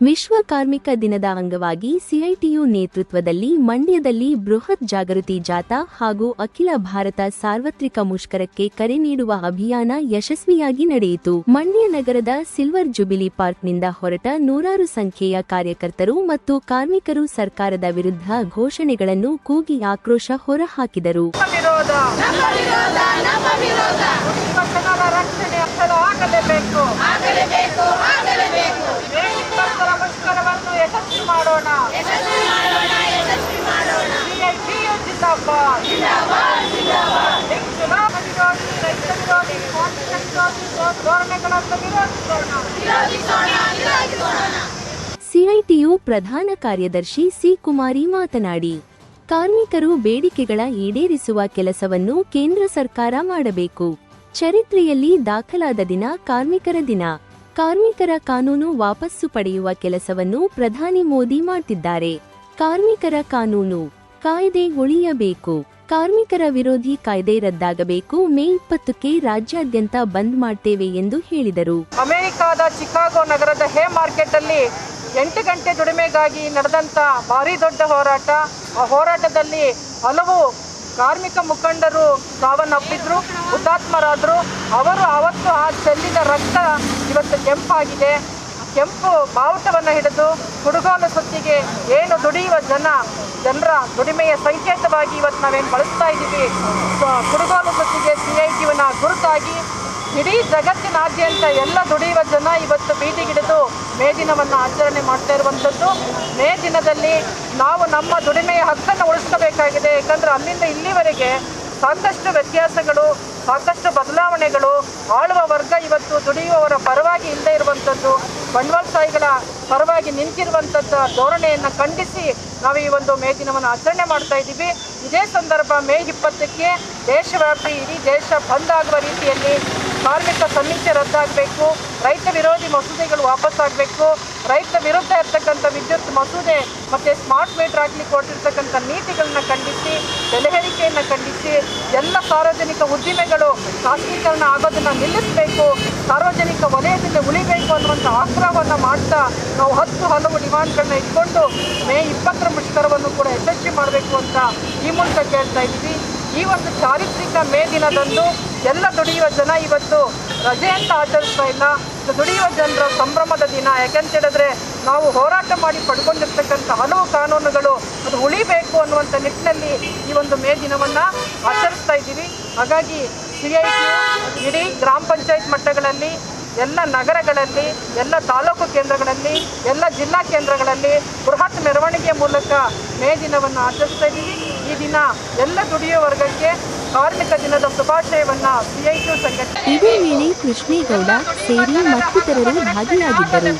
ವಿಶ್ವ ಕಾರ್ಮಿಕ ದಿನದ ಅಂಗವಾಗಿ ಸಿಐಟಿಯು ನೇತೃತ್ವದಲ್ಲಿ ಮಂಡ್ಯದಲ್ಲಿ ಬೃಹತ್ ಜಾಗೃತಿ ಜಾಥಾ ಹಾಗೂ ಅಖಿಲ ಭಾರತ ಸಾರ್ವತ್ರಿಕ ಮುಷ್ಕರಕ್ಕೆ ಕರೆ ನೀಡುವ ಅಭಿಯಾನ ಯಶಸ್ವಿಯಾಗಿ ನಡೆಯಿತು. ಮಂಡ್ಯ ನಗರದ ಸಿಲ್ವರ್ ಜುಬಿಲಿ ಪಾರ್ಕ್ನಿಂದ ಹೊರಟ ನೂರಾರು ಸಂಖ್ಯೆಯ ಕಾರ್ಯಕರ್ತರು ಮತ್ತು ಕಾರ್ಮಿಕರು ಸರ್ಕಾರದ ವಿರುದ್ಧ ಘೋಷಣೆಗಳನ್ನು ಕೂಗಿ ಆಕ್ರೋಶ ಹೊರಹಾಕಿದರು ವಿರೋಧ ಮುಸ್ಲಿಮ ಜನರ ರಕ್ಷಣೆ ಅಸಲು ಆಗಲೇಬೇಕು ಬೇಡಿಕರ್ತರ ಮುಷ್ಕರವನ್ನು ಯಶಸ್ವಿ ಮಾಡೋಣ ಜಿಂದಾಬಾದ್ ಜಿಂದಾಬಾದ್ ಸಿಐಟಿಯು ಪ್ರಧಾನ ಕಾರ್ಯದರ್ಶಿ ಸಿ ಕುಮಾರಿ ಮಾತನಾಡಿ, ಕಾರ್ಮಿಕರು ಬೇಡಿಕೆಗಳ ಈಡೇರಿಸುವ ಕೆಲಸವನ್ನು ಕೇಂದ್ರ ಸರ್ಕಾರ ಮಾಡಬೇಕು. ಚರಿತ್ರೆಯಲ್ಲಿ ದಾಖಲಾದ ದಿನ ಕಾರ್ಮಿಕರ ದಿನ. ಕಾರ್ಮಿಕರ ಕಾನೂನು ವಾಪಸ್ಸು ಪಡೆಯುವ ಕೆಲಸವನ್ನು ಪ್ರಧಾನಿ ಮೋದಿ ಮಾಡ್ತಿದ್ದಾರೆ. ಕಾರ್ಮಿಕರ ಕಾನೂನು. ಕಾಯ್ದೆ ಉಳಿಯಬೇಕು. ಕಾರ್ಮಿಕರ ವಿರೋಧಿ ಕಾಯ್ದೆ ರದ್ದಾಗಬೇಕು. ಮೇ ಇಪ್ಪತ್ತಕ್ಕೆ ರಾಜ್ಯಾದ್ಯಂತ ಬಂದ್ ಮಾಡ್ತೇವೆ ಎಂದು ಹೇಳಿದರು. ಅಮೆರಿಕಾದ ಚಿಕಾಗೋ ನಗರದ ಹೇ ಮಾರ್ಕೆಟ್ ಅಲ್ಲಿ ಎಂಟು ಗಂಟೆ ದುಡಿಮೆಗಾಗಿ ನಡೆದಂತ ಭಾರಿ ದೊಡ್ಡ ಹೋರಾಟ. ಆ ಹೋರಾಟದಲ್ಲಿ ಹಲವು ಕಾರ್ಮಿಕ ಮುಖಂಡರು ಸಾವನ್ನಪ್ಪಿದ್ರು, ಹುತಾತ್ಮರಾದ್ರು. ಅವರು ಅವತ್ತು ಆ ಚೆಲ್ಲಿದ ರಕ್ತ ಇವತ್ತು ಕೆಂಪಾಗಿದೆ. ಕೆಂಪು ಬಾವುಟವನ್ನು ಹಿಡಿದು ಕುಡುಗೋಲು ಸುತ್ತಿಗೆ ಏನು ದುಡಿಯುವ ಜನ, ಜನರ ದುಡಿಮೆಯ ಸಂಕೇತವಾಗಿ ಇವತ್ತು ನಾವೇನು ಬಳಸ್ತಾ ಇದ್ದೀವಿ? ಕುಡುಗೋಲು ಸುತ್ತಿಗೆ ಸಿ ಐ ಟಿವನ್ನ ಗುರುತಾಗಿ ಇಡೀ ಜಗತ್ತಿನಾದ್ಯಂತ ಎಲ್ಲ ದುಡಿಯುವ ಜನ ಇವತ್ತು ಬೀದಿಗಿಡಿದು ಮೇ ದಿನವನ್ನು ಆಚರಣೆ ಮಾಡ್ತಾ ಇರುವಂಥದ್ದು. ಮೇ ದಿನದಲ್ಲಿ ನಾವು ನಮ್ಮ ದುಡಿಮೆಯ ಹಕ್ಕನ್ನು ಉಳಿಸ್ಕೋಬೇಕಾಗಿದೆ. ಯಾಕಂದ್ರೆ ಅಲ್ಲಿಂದ ಇಲ್ಲಿವರೆಗೆ ಸಾಕಷ್ಟು ವ್ಯತ್ಯಾಸಗಳು, ಸಾಕಷ್ಟು ಬದಲಾವಣೆಗಳು ಆಳುವ ವರ್ಗ ಇವತ್ತು ದುಡಿಯುವವರ ಪರವಾಗಿ ಇಲ್ಲದೆ ಇರುವಂಥದ್ದು. ಬಂಡವಾಳಶಾಹಿಗಳ ಪರವಾಗಿ ನಿಂತಿರುವಂಥದ್ದು ಧೋರಣೆಯನ್ನು ಖಂಡಿಸಿ ನಾವು ಈ ಒಂದು ಮೇ ದಿನವನ್ನು ಆಚರಣೆ ಮಾಡ್ತಾ ಇದ್ದೀವಿ. ಇದೇ ಸಂದರ್ಭ ಮೇ ಇಪ್ಪತ್ತಕ್ಕೆ ದೇಶವ್ಯಾಪಿ ಇಡೀ ದೇಶ ಬಂದ್ ಆಗುವ ರೀತಿಯಲ್ಲಿ ಕಾರ್ಮಿಕ ಸಮೀಕ್ಷೆ ರದ್ದಾಗಬೇಕು. ರೈತ ವಿರೋಧಿ ಮಸೂದೆಗಳು ವಾಪಸ್ ಆಗಬೇಕು. ರೈತ ವಿರುದ್ಧ ಇರ್ತಕ್ಕಂಥ ವಿದ್ಯುತ್ ಮಸೂದೆ ಮತ್ತು ಸ್ಮಾರ್ಟ್ ಮೀಟರ್ ಆಗಲಿ ಕೊಟ್ಟಿರ್ತಕ್ಕಂಥ ನೀತಿಗಳನ್ನ ಖಂಡಿಸಿ, ಬೆಲೆ ಖಂಡಿಸಿ, ಎಲ್ಲ ಸಾರ್ವಜನಿಕ ಉದ್ದಿಮೆಗಳು ಖಾಸಗೀಕರಣ ಆಗೋದನ್ನು ನಿಲ್ಲಿಸಬೇಕು. ಸಾರ್ವಜನಿಕ ವಲಯದಿಂದ ಉಳಿಬೇಕು ಅನ್ನುವಂಥ ಆಗ್ರಹವನ್ನು ಮಾಡ್ತಾ ನಾವು ಹತ್ತು ಹಲವು ಡಿಮಾಂಡ್ಗಳನ್ನ ಇಟ್ಕೊಂಡು ಮೇ ಇಪ್ಪತ್ತರ ಮುಷ್ಕರವನ್ನು ಕೂಡ ಯಶಸ್ವಿ ಮಾಡಬೇಕು ಅಂತ ಈ ಮೂಲಕ ಕೇಳ್ತಾ ಇದ್ದೀವಿ. ಈ ಒಂದು ಚಾರಿತ್ರಿಕ ಮೇ ದಿನದಂದು ಎಲ್ಲ ದುಡಿಯುವ ಜನ ಇವತ್ತು ರಜೆ ಅಂತ ಆಚರಿಸ್ತಾ ಇಲ್ಲ. ದುಡಿಯುವ ಜನರ ಸಂಭ್ರಮದ ದಿನ. ಯಾಕೆಂತ ಹೇಳಿದ್ರೆ ನಾವು ಹೋರಾಟ ಮಾಡಿ ಪಡ್ಕೊಂಡಿರ್ತಕ್ಕಂಥ ಹಲವು ಕಾನೂನುಗಳು ಅದು ಉಳಿಬೇಕು ಅನ್ನುವಂಥ ನಿಟ್ಟಿನಲ್ಲಿ ಈ ಒಂದು ಮೇ ದಿನವನ್ನು ಆಚರಿಸ್ತಾ ಇದ್ದೀವಿ. ಹಾಗಾಗಿ ಸಿ ಐ ಇಡೀ ಗ್ರಾಮ ಪಂಚಾಯತ್ ಮಟ್ಟಗಳಲ್ಲಿ ಎಲ್ಲ ನಗರಗಳಲ್ಲಿ, ಎಲ್ಲ ತಾಲೂಕು ಕೇಂದ್ರಗಳಲ್ಲಿ, ಎಲ್ಲ ಜಿಲ್ಲಾ ಕೇಂದ್ರಗಳಲ್ಲಿ ಬೃಹತ್ ಮೆರವಣಿಗೆಯ ಮೂಲಕ ಮೇ ದಿನವನ್ನು ಆಚರಿಸ್ತಾ ಈ ದಿನ ಎಲ್ಲ ದುಡಿಯುವ ವರ್ಗಕ್ಕೆ ಕಾರ್ಮಿಕ ದಿನದ ಶುಭಾಶಯವನ್ನು ಸಿಐಟಿ ಸಂಘಟನೆ ಇದೇ ವೇಳೆ ಕೃಷ್ಣೇಗೌಡ ಸೇರಿ ಮತ್ತಿತರರು ಭಾಗಿಯಾಗಿದ್ದರು.